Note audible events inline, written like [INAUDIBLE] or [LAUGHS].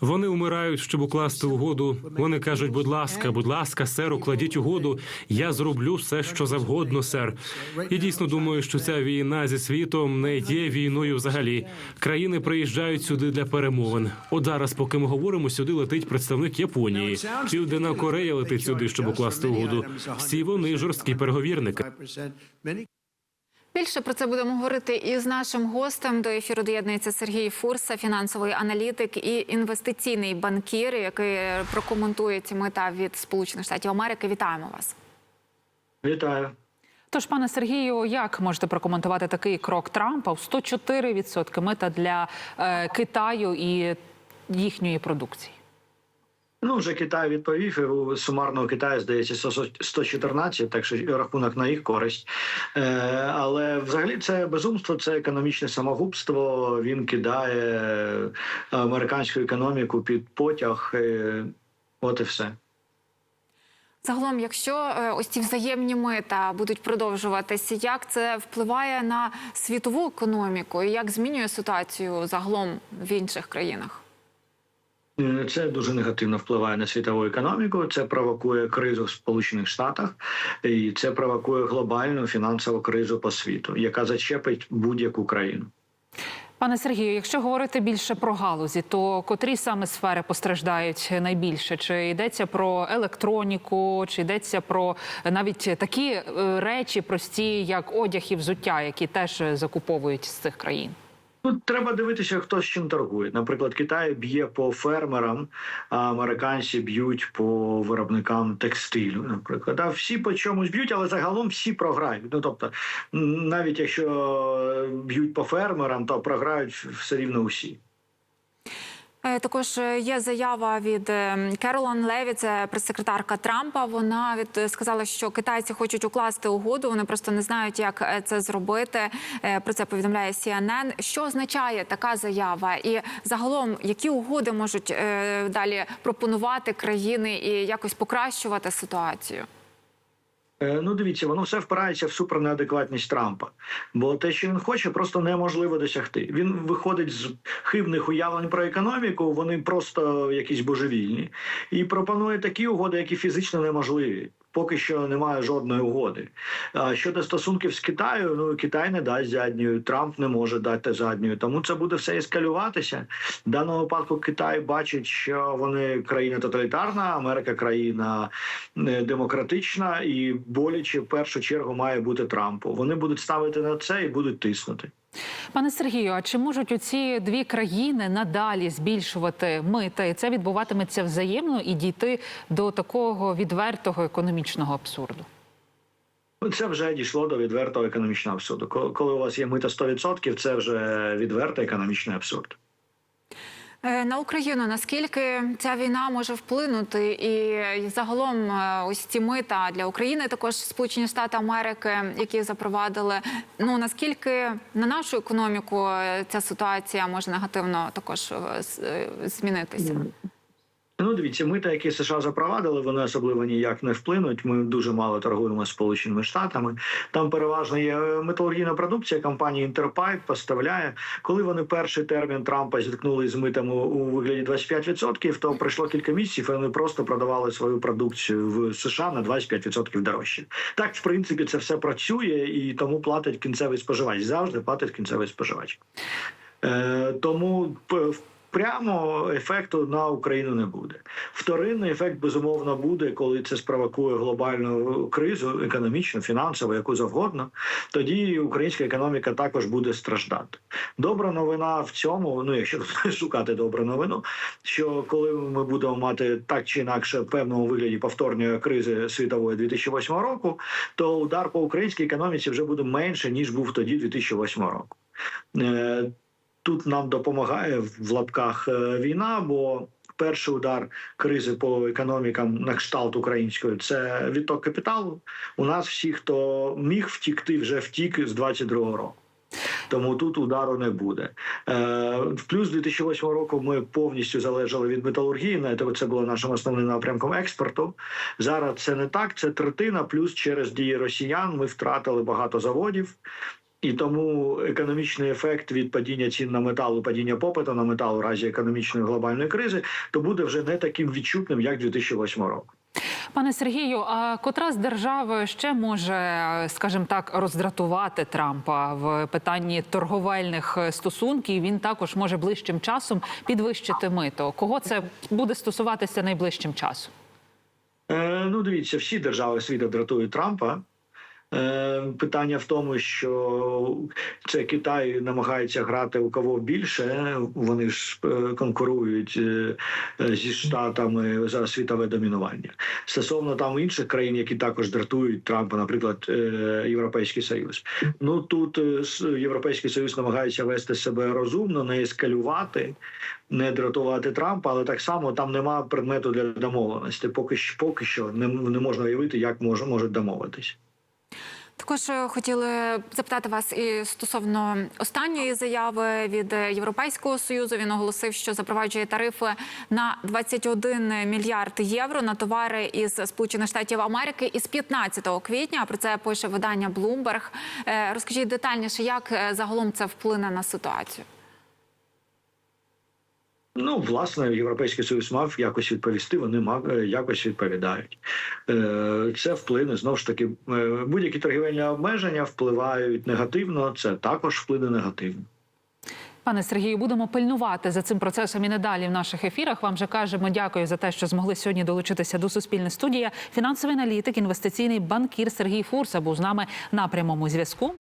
Вони умирають, щоб укласти угоду. Вони кажуть, будь ласка, будь ласка, сер, укладіть угоду. Я зроблю все, що завгодно, сер. І дійсно думаю, що ця війна зі світом не є війною взагалі. Країни приїжджають сюди для перемовин. От зараз, поки ми говоримо, сюди летить представник Японії. Південна Корея летить сюди, щоб укласти угоду. Всі вони жорсткі переговірники. 5%. Many Більше про це будемо говорити із нашим гостем. До ефіру доєднується Сергій Фурса, фінансовий аналітик і інвестиційний банкір, який прокоментує ці мета від Сполучених Штатів Америки. Вітаємо вас. Вітаю. Тож, пане Сергію, як можете прокоментувати такий крок Трампа в 104% мита для е, Китаю і їхньої продукції? Ну вже Китай відповів. і У сумарного Китаю здається 100 114, так що рахунок на їх користь. Е, але взагалі це безумство, це економічне самогубство. Він кидає американську економіку під потяг. Е, от і все. Загалом, якщо е, ось ці взаємні мита будуть продовжуватися, як це впливає на світову економіку і як змінює ситуацію загалом в інших країнах? Е, Це дуже негативно впливає на світову економіку. Це провокує кризу в Сполучених Штатах, і це провокує глобальну фінансову кризу по світу, яка зачепить будь-яку країну. Пане Сергію, якщо говорити більше про галузі, то котрі саме сфери постраждають найбільше? Чи йдеться про електроніку, чи йдеться про навіть такі е, речі прості, як одяг і взуття, які теж закуповують з цих країн? Ну, треба дивитися, хто з чим торгує. Наприклад, Китай б'є по фермерам, а американці б'ють по виробникам текстилю. Наприклад, а всі по чомусь б'ють, але загалом всі програють. Ну тобто, навіть якщо б'ють по фермерам, то програють все рівно усі. Е, Також е, є заява від е, Керолан Леві, це прес-секретарка Трампа. Вона від сказала, що китайці хочуть укласти угоду. Вони просто не знають, як це зробити. Про це повідомляє CNN. Що означає така заява? І загалом, які угоди можуть далі пропонувати країни і якось покращувати ситуацію? Е, Ну, дивіться, воно все впирається в супернеадекватність Трампа. Бо те, що він хоче, просто неможливо досягти. Він виходить з хибних уявлень про економіку, вони просто якісь божевільні, і пропонує такі угоди, які фізично неможливі. Поки що немає жодної угоди. Щодо стосунків з Китаю, ну Китай не дасть задньою, Трамп не може дати задньою. Тому це буде все ескалюватися. В даному випадку Китай бачить, що вони країна тоталітарна, Америка країна е, демократична, і боляче в першу чергу має бути Трампу. Вони будуть ставити на це і будуть тиснути. Пане Сергію, а чи можуть оці дві країни надалі збільшувати мита, і це відбуватиметься взаємно і дійти до такого відвертого економічного абсурду? Це вже дійшло до відвертого економічного абсурду. Ко- Коли у вас є мита 100%, це вже відвертий економічний абсурд. Е, На Україну наскільки ця війна може вплинути, і загалом е, ось ці мита для України, також Сполучені Штати Америки, які запровадили. Ну наскільки на нашу економіку е, ця ситуація може негативно також змінитися? Ну, дивіться, мита, які США запровадили, вони особливо ніяк не вплинуть. Ми дуже мало торгуємо з Сполученими Штатами. Там переважно є е, металургійна продукція. Компанія Інтерпайп поставляє. Коли вони перший термін Трампа зіткнули з митами у вигляді 25%, то пройшло кілька місяців. і Вони просто продавали свою продукцію в США на 25% дорожче. Так, в принципі, це все працює, і тому платить кінцевий споживач. Завжди платить кінцевий споживач. Е, тому п- прямо ефекту на Україну не буде. Вторинний ефект безумовно буде, коли це спровокує глобальну кризу, економічну, фінансову, яку завгодно. Тоді українська економіка також буде страждати. Добра новина в цьому, ну якщо [LAUGHS] шукати добру новину, що коли ми будемо мати так чи інакше в певному вигляді повторної кризи світової 2008 року, то удар по українській економіці вже буде менше ніж був тоді 2008 року. Тут нам допомагає в лапках е, війна, бо перший удар кризи по економікам на кшталт української це відток капіталу. У нас всі, хто міг втікти, вже втік з 22-го року. Тому тут удару не буде. Е, плюс 2008 року ми повністю залежали від металургії. Знаєте, це було нашим основним напрямком експорту. Зараз це не так. Це третина. Плюс через дії росіян ми втратили багато заводів. І тому економічний ефект від падіння цін на метал, падіння попиту на метал у разі економічної глобальної кризи, то буде вже не таким відчутним, як 2008 року. Пане Сергію, а котра з держав ще може, скажімо так, роздратувати Трампа в питанні торговельних стосунків? Він також може ближчим часом підвищити мито. Кого це буде стосуватися найближчим часом? Е, ну, дивіться, всі держави світу дратують Трампа. Е, питання в тому, що це Китай намагається грати у кого більше. Вони ж е, конкурують е, зі штатами за світове домінування. Стосовно там інших країн, які також дратують Трампа, наприклад, Європейський Союз. Ну тут Європейський Союз намагається вести себе розумно, не ескалювати, не дратувати Трампа, але так само там нема предмету для домовленості. Поки що, поки що не, не можна уявити, як може, можуть домовитись. Також е, хотіли запитати вас і стосовно останньої заяви від Європейського союзу. Він оголосив, що запроваджує тарифи на 21 мільярд євро на товари із Сполучених Штатів Америки із 15 квітня. Про це пише видання Bloomberg. Е, Розкажіть детальніше, як е, загалом це вплине на ситуацію. Ну, власне, європейський союз мав якось відповісти. Вони мав е, якось відповідають. Е, Це вплине знову ж таки. е, Будь-які торгівельні обмеження впливають негативно. Це також вплине негативно. Пане Сергію, будемо пильнувати за цим процесом і надалі в наших ефірах. Вам же кажемо дякую за те, що змогли сьогодні долучитися до суспільної студії. Фінансовий аналітик, інвестиційний банкір Сергій Фурса був з нами на прямому зв'язку.